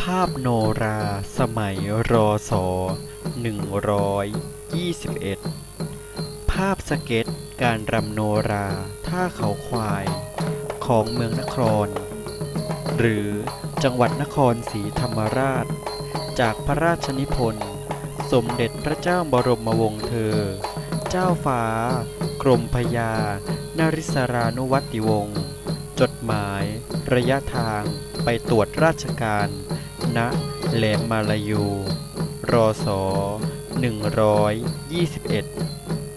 ภาพโนราสมัยรอสอ121 ภาพสเก็ตการรำโนราท่าเขาควาย ของเมืองนคร หรือจังหวัดนครศรีธรรมราช จากพระราชนิพนธ์ สมเด็จพระเจ้าบรมวงศ์เธอ เจ้าฟ้า กรมพยา นาริศรานุวัติวงศ์ จดหมาย ระยะทางไปตรวจราชการ ณ แหลมมาลายูรอสอ121